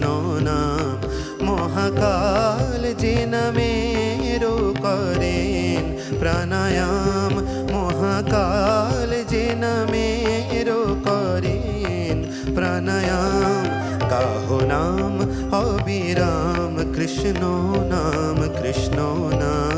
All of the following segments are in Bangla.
কৃষ্ণ নাম মহাকাল যে নামেরও করেন প্রাণায়াম, মহাকাল যে নামেরও করেন প্রাণায়াম। কাহ নাম অবিরাম কৃষ্ণ নাম কৃষ্ণ নাম।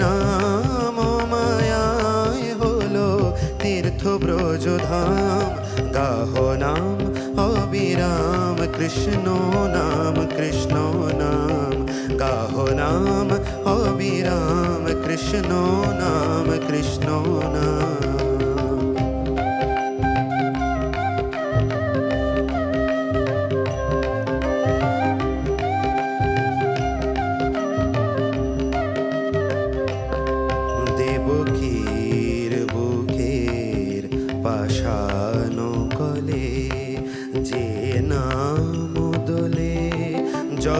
নাম মায়ায় হলো তীর্থ ব্রজধাম গাহ নাম, অবিরাম, কৃষ্ণ নাম কৃষ্ণ নাম। গাহ নাম, অবিরাম, কৃষ্ণ নাম কৃষ্ণ নাম।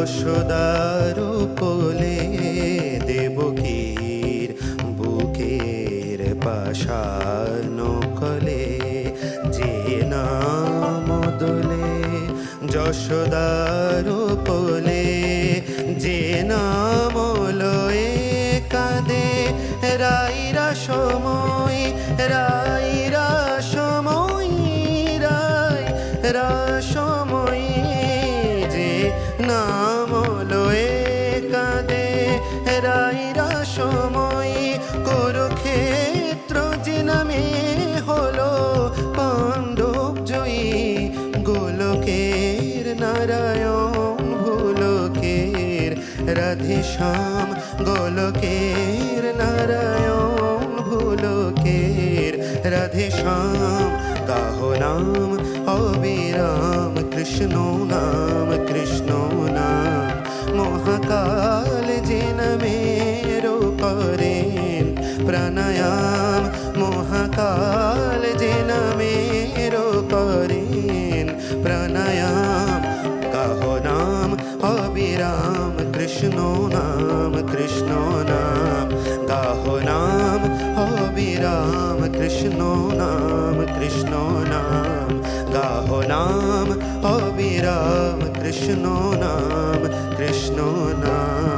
যশোদার কোলে দেবকীর বুকের পাশান কলে যে নাম দোলে। যশোদার কোলে যে নাম লয়ে কাঁদে, রাইরা সময় রাইরা নারায়ণ ভুলকের রাধে শ্যাম গোলকের, নারায়ণ ভুলকের রাধে শ্যাম কাহ নাম, অবিরাম, কৃষ্ণ নাম কৃষ্ণ নাম। মহাকাল যে নামেরও করেন কৃষ্ণ নাম গাহ নাম অবিরাম কৃষ্ণ নাম কৃষ্ণ নাম।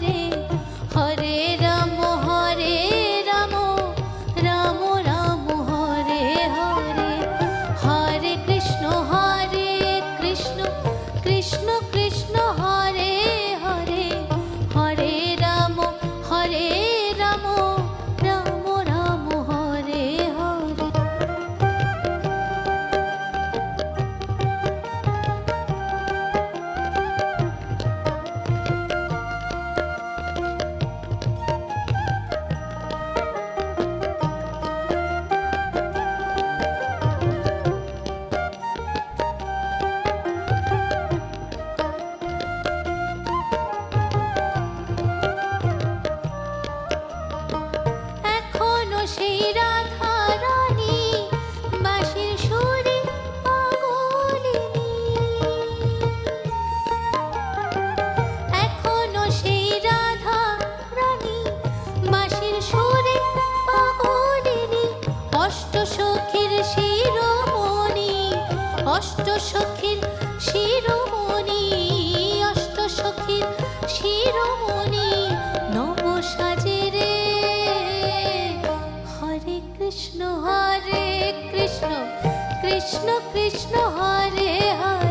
সখীর শিরোমণি, অষ্ট সখীর শিরোমণি, নব সাজে রে। হরে কৃষ্ণ হরে কৃষ্ণ কৃষ্ণ কৃষ্ণ, হরে হরে।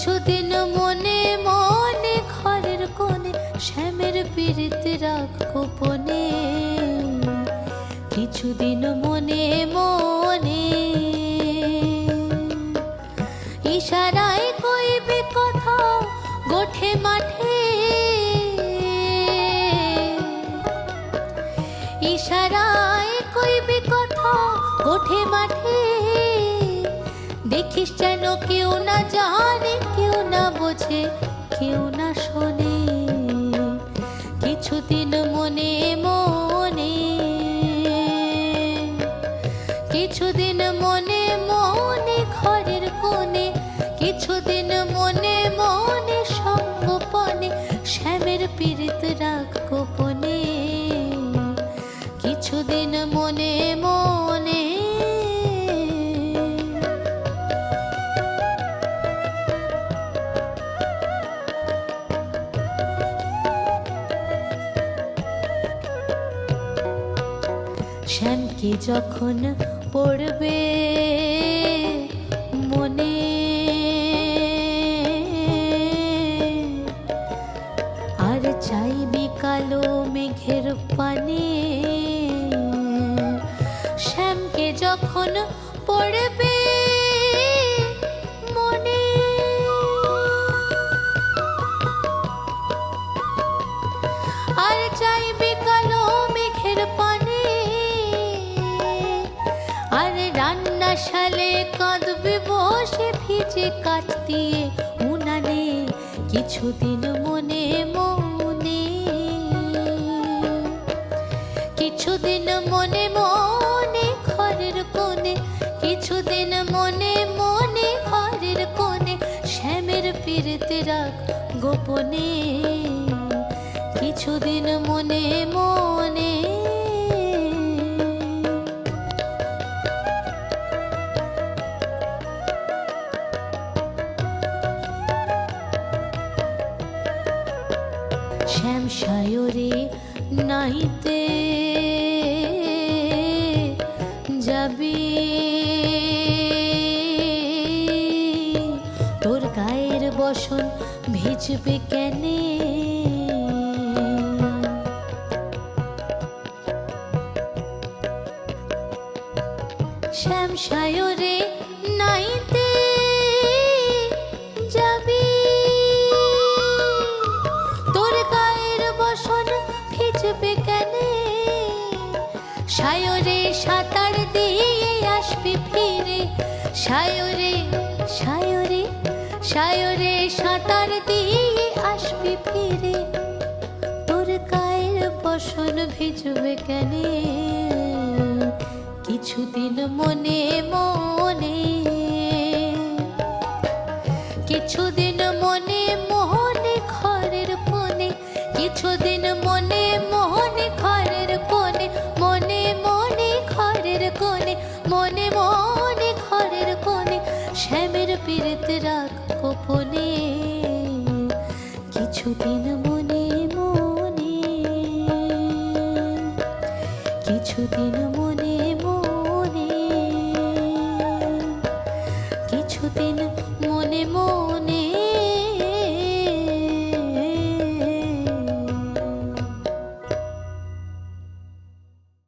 কিছুদিন মনে মনে ঘরের কোণে, শ্যামের পীড়িত রাখ গোপনে। কিছুদিন মনে মনে ইশারায় কইবে কথা গোঠে মাঠে। ইশারায় কইবে কথা গোঠে মাঠে। যেন কেউ না জানে, কেউ না বোঝে, কেউ না শোনে। কিছুদিন মনে মনে, কিছুদিন মনে মনে ঘরের কোণে, কিছুদিন মনে মনে সঙ্গোপনে শ্যামের পীড়িত রাখ গোপনে। যখন পড়বে মনে। আর চাইবি কালো মেঘের পানে। শ্যামকে যখন রান্না কাঁদবে বসে ভিজে কাটতিয়ে উনানে। কিছুদিন মনে শ্যাম সায়রে নাইতে যাবি। তোর গায়ের বসন ভিজবে কেনে? সায়রে সাঁতার দিয়ে আসবি ফিরে। সায়রে সায়রে সায়রে সাঁতার দিয়ে আসবি ফিরে। তোর গায়ের বসন ভিজবে কেনে? কিছুদিন মনে মনে, কিছুদিন মনে মোহনে ঘরের কোণে, কিছুদিন মনে মোহনে ঘরের কোণে, মনে মনে ঘরের কোণে, মনে মনে ঘরের কোণে, শ্যামের পীড়িত রাখ গোপনে, কিছুদিন মনে মনে, কিছুদিন মনে